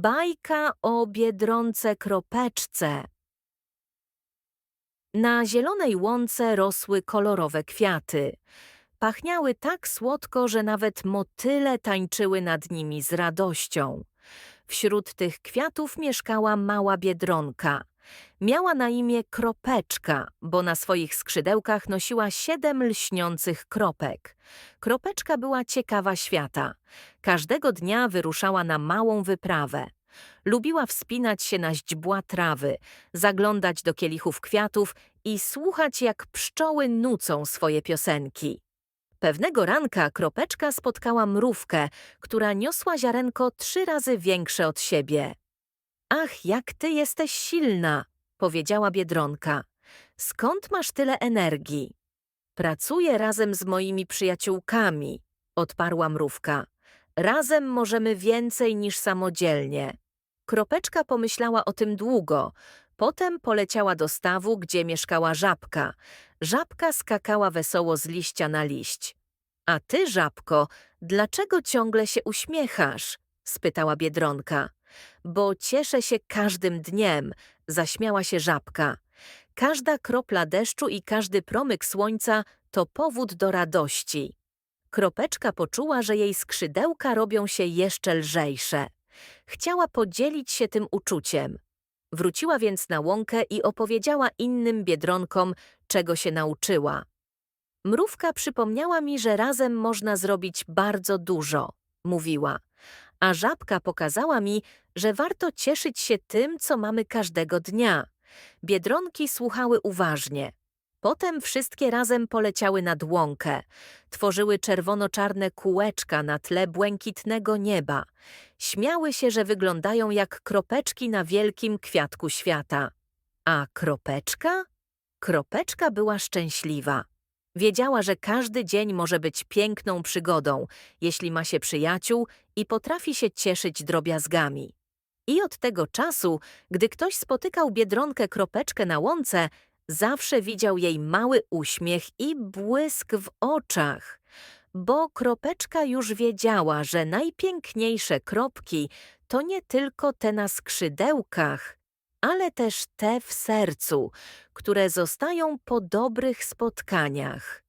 Bajka o biedronce kropeczce. Na zielonej łące rosły kolorowe kwiaty. Pachniały tak słodko, że nawet motyle tańczyły nad nimi z radością. Wśród tych kwiatów mieszkała mała biedronka. Miała na imię Kropeczka, bo na swoich skrzydełkach nosiła siedem lśniących kropek. Kropeczka była ciekawa świata. Każdego dnia wyruszała na małą wyprawę. Lubiła wspinać się na źdźbła trawy, zaglądać do kielichów kwiatów i słuchać, jak pszczoły nucą swoje piosenki. Pewnego ranka Kropeczka spotkała mrówkę, która niosła ziarenko trzy razy większe od siebie. Ach, jak ty jesteś silna, powiedziała Biedronka. Skąd masz tyle energii? Pracuję razem z moimi przyjaciółkami, odparła mrówka. Razem możemy więcej niż samodzielnie. Kropeczka pomyślała o tym długo. Potem poleciała do stawu, gdzie mieszkała żabka. Żabka skakała wesoło z liścia na liść. A ty, żabko, dlaczego ciągle się uśmiechasz? spytała Biedronka. Bo cieszę się każdym dniem, zaśmiała się żabka. Każda kropla deszczu i każdy promyk słońca to powód do radości. Kropeczka poczuła, że jej skrzydełka robią się jeszcze lżejsze. Chciała podzielić się tym uczuciem. Wróciła więc na łąkę i opowiedziała innym biedronkom, czego się nauczyła. Mrówka przypomniała mi, że razem można zrobić bardzo dużo, mówiła. A żabka pokazała mi, że warto cieszyć się tym, co mamy każdego dnia. Biedronki słuchały uważnie. Potem wszystkie razem poleciały nad łąkę. Tworzyły czerwono-czarne kółeczka na tle błękitnego nieba. Śmiały się, że wyglądają jak kropeczki na wielkim kwiatku świata. A kropeczka? Kropeczka była szczęśliwa. Wiedziała, że każdy dzień może być piękną przygodą, jeśli ma się przyjaciół i potrafi się cieszyć drobiazgami. I od tego czasu, gdy ktoś spotykał biedronkę kropeczkę na łące, zawsze widział jej mały uśmiech i błysk w oczach, bo kropeczka już wiedziała, że najpiękniejsze kropki to nie tylko te na skrzydełkach, ale też te w sercu, które zostają po dobrych spotkaniach.